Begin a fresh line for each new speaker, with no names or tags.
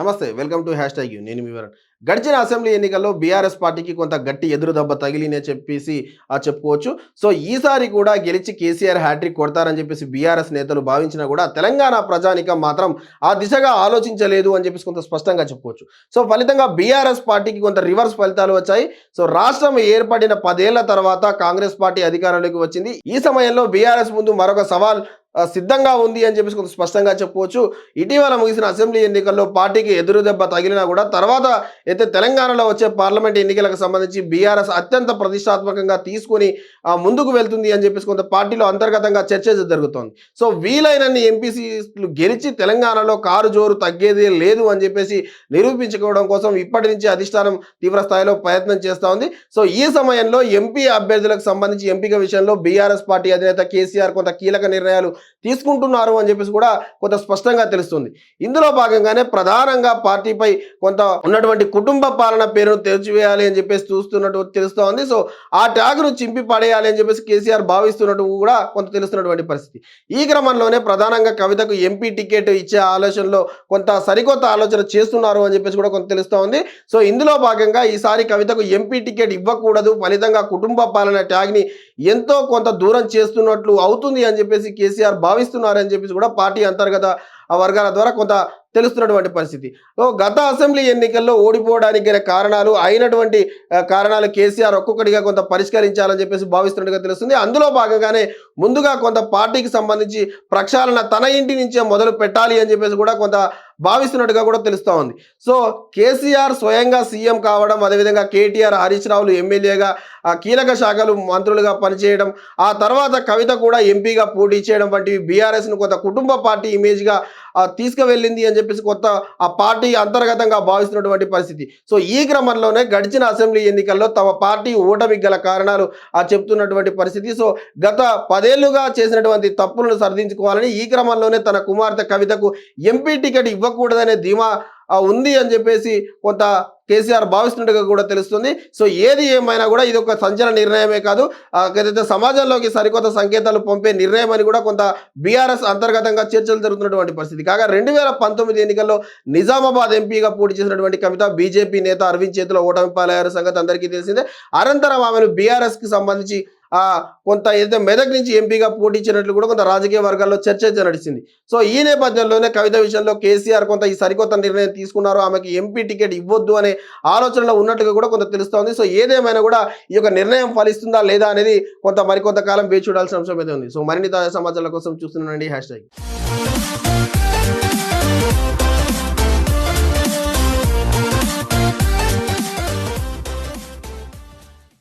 నమస్తే welcome to hashtag you. నేను మీ గడిచిన అసెంబ్లీ ఎన్నికల్లో బీఆర్ఎస్ పార్టీకి కొంత గట్టి ఎదురు దెబ్బ తగిలినే చెప్పేసి ఆ చెప్పుకోవచ్చు. సో ఈసారి కూడా గెలిచి కేసీఆర్ హ్యాట్రిక్ కొడతారని చెప్పేసి బీఆర్ఎస్ నేతలు భావించినా కూడా తెలంగాణ ప్రజానికం మాత్రం ఆ దిశగా ఆలోచించలేదు అని చెప్పేసి కొంత స్పష్టంగా చెప్పుకోవచ్చు. సో ఫలితంగా బీఆర్ఎస్ పార్టీకి కొంత రివర్స్ ఫలితాలు వచ్చాయి. సో రాష్ట్రం ఏర్పడిన పదేళ్ళ తర్వాత కాంగ్రెస్ పార్టీ అధికారంలోకి వచ్చింది. ఈ సమయంలో బీఆర్ఎస్ ముందు మరొక సవాల్ సిద్ధంగా ఉంది అని చెప్పేసి కొంత స్పష్టంగా చెప్పుకోవచ్చు ఇటీవల ముగిసిన అసెంబ్లీ ఎన్నికల్లో పార్టీకి ఎదురు దెబ్బ తగిలినా కూడా తర్వాత అయితే తెలంగాణలో వచ్చే పార్లమెంట్ ఎన్నికలకు సంబంధించి బీఆర్ఎస్ అత్యంత ప్రతిష్టాత్మకంగా తీసుకొని ముందుకు వెళ్తుంది అని చెప్పేసి కొంత పార్టీలో అంతర్గతంగా చర్చ జరుగుతోంది. సో వీలైనన్ని ఎంపీసీలు గెలిచి తెలంగాణలో కారు జోరు తగ్గేది లేదు అని చెప్పేసి నిరూపించుకోవడం కోసం ఇప్పటి నుంచి అధిష్టానం తీవ్ర స్థాయిలో ప్రయత్నం చేస్తూ ఉంది. సో ఈ సమయంలో ఎంపీ అభ్యర్థులకు సంబంధించి ఎంపిక విషయంలో బీఆర్ఎస్ పార్టీ అధినేత కేసీఆర్ కొంత కీలక నిర్ణయాలు తీసుకుంటున్నారు అని చెప్పేసి కూడా కొంత స్పష్టంగా తెలుస్తుంది. ఇందులో భాగంగానే ప్రధానంగా పార్టీపై కొంత ఉన్నటువంటి కుటుంబ పాలన పేరును తెరిచివేయాలి అని చెప్పేసి చూస్తున్నట్టు తెలుస్తూ ఉంది సో ఆ ట్యాగ్ను చింపి పడేయాలి అని చెప్పేసి కేసీఆర్ భావిస్తున్నట్టు కూడా కొంత తెలుస్తున్నటువంటి పరిస్థితి. ఈ క్రమంలోనే ప్రధానంగా కవితకు ఎంపీ టికెట్ ఇచ్చే ఆలోచనలో కొంత సరికొత్త ఆలోచన చేస్తున్నారు అని చెప్పేసి కూడా కొంత తెలుస్తూ ఉంది సో ఇందులో భాగంగా ఈసారి కవితకు ఎంపీ టికెట్ ఇవ్వకూడదు ఫలితంగా కుటుంబ పాలన ట్యాగ్ని ఎంతో కొంత దూరం చేస్తున్నట్లు అవుతుంది అని చెప్పేసి కేసీఆర్ భావిస్తున్నారని చెప్పేసి కూడా పార్టీ అంతర్గత ఆ వర్గాల ద్వారా కొంత తెలుస్తున్నటువంటి పరిస్థితి. గత అసెంబ్లీ ఎన్నికల్లో ఓడిపోవడానికి గల కారణాలు అయినటువంటి కారణాలు కేసీఆర్ ఒక్కొక్కటిగా కొంత పరిష్కరించాలని చెప్పేసి భావిస్తున్నట్టుగా తెలుస్తుంది. అందులో భాగంగానే ముందుగా కొంత పార్టీకి సంబంధించి ప్రక్షాళన తన ఇంటి నుంచే మొదలు పెట్టాలి అని చెప్పేసి కూడా కొంత భావిస్తున్నట్టుగా కూడా తెలుస్తూ ఉంది. సో కేసీఆర్ స్వయంగా సీఎం కావడం అదేవిధంగా కేటీఆర్ హరీష్ రావులు ఎమ్మెల్యేగా ఆ కీలక శాఖలు మంత్రులుగా పనిచేయడం ఆ తర్వాత కవిత కూడా ఎంపీగా పోటీ చేయడం వంటివి బీఆర్ఎస్ను కొంత కుటుంబ పార్టీ ఇమేజ్గా తీసుకువెళ్ళింది అని చెప్పేసి కొత్త ఆ పార్టీ అంతర్గతంగా భావిస్తున్నటువంటి పరిస్థితి. సో ఈ క్రమంలోనే గడిచిన అసెంబ్లీ ఎన్నికల్లో తమ పార్టీ ఓటమికి గల కారణాలు ఆ చెప్తున్నటువంటి పరిస్థితి. సో గత పదేళ్ళుగా చేసినటువంటి తప్పులను సరిదించుకోవాలని ఈ క్రమంలోనే తన కుమార్తె కవితకు ఎంపీ టికెట్ ఇవ్వ ఇవ్వకూడదనే ధీమా ఉంది అని చెప్పేసి కొంత కేసీఆర్ భావిస్తున్నట్టుగా కూడా తెలుస్తుంది. సో ఏది ఏమైనా కూడా ఇది ఒక సంచలన నిర్ణయమే కాదు. ఏదైతే సమాజంలోకి సరికొత్త సంకేతాలు పంపే నిర్ణయం అని కూడా కొంత బీఆర్ఎస్ అంతర్గతంగా చర్చలు జరుగుతున్నటువంటి పరిస్థితి. కాగా రెండు వేల పంతొమ్మిది ఎన్నికల్లో నిజామాబాద్ ఎంపీగా పోటీ చేసినటువంటి కవిత బీజేపీ నేత అరవింద్ చేతిలో ఓటమి పాలయ్యారు సంగతి అందరికీ తెలిసిందే. అనంతరం ఆమెను బీఆర్ఎస్కి సంబంధించి కొంత ఏదైతే మెదక్ నుంచి ఎంపీగా పోటీ ఇచ్చినట్లు కూడా కొంత రాజకీయ వర్గాల్లో చర్చ అయితే నడిచింది. సో ఈ నేపథ్యంలోనే కవిత విషయంలో కేసీఆర్ కొంత ఈ సరికొత్త నిర్ణయం తీసుకున్నారు ఆమెకి ఎంపీ టికెట్ ఇవ్వద్దు అనే ఆలోచనలో ఉన్నట్టుగా కూడా కొంత తెలుస్తోంది. సో ఏదేమైనా కూడా ఈ యొక్క నిర్ణయం ఫలిస్తుందా లేదా అనేది కొంత మరికొంత కాలం వేచి చూడాల్సిన అంశం అయితే ఉంది. సో మరిన్ని తాజా సమాచారాల కోసం చూస్తున్నానండి హ్యాష్ ట్యాగ్.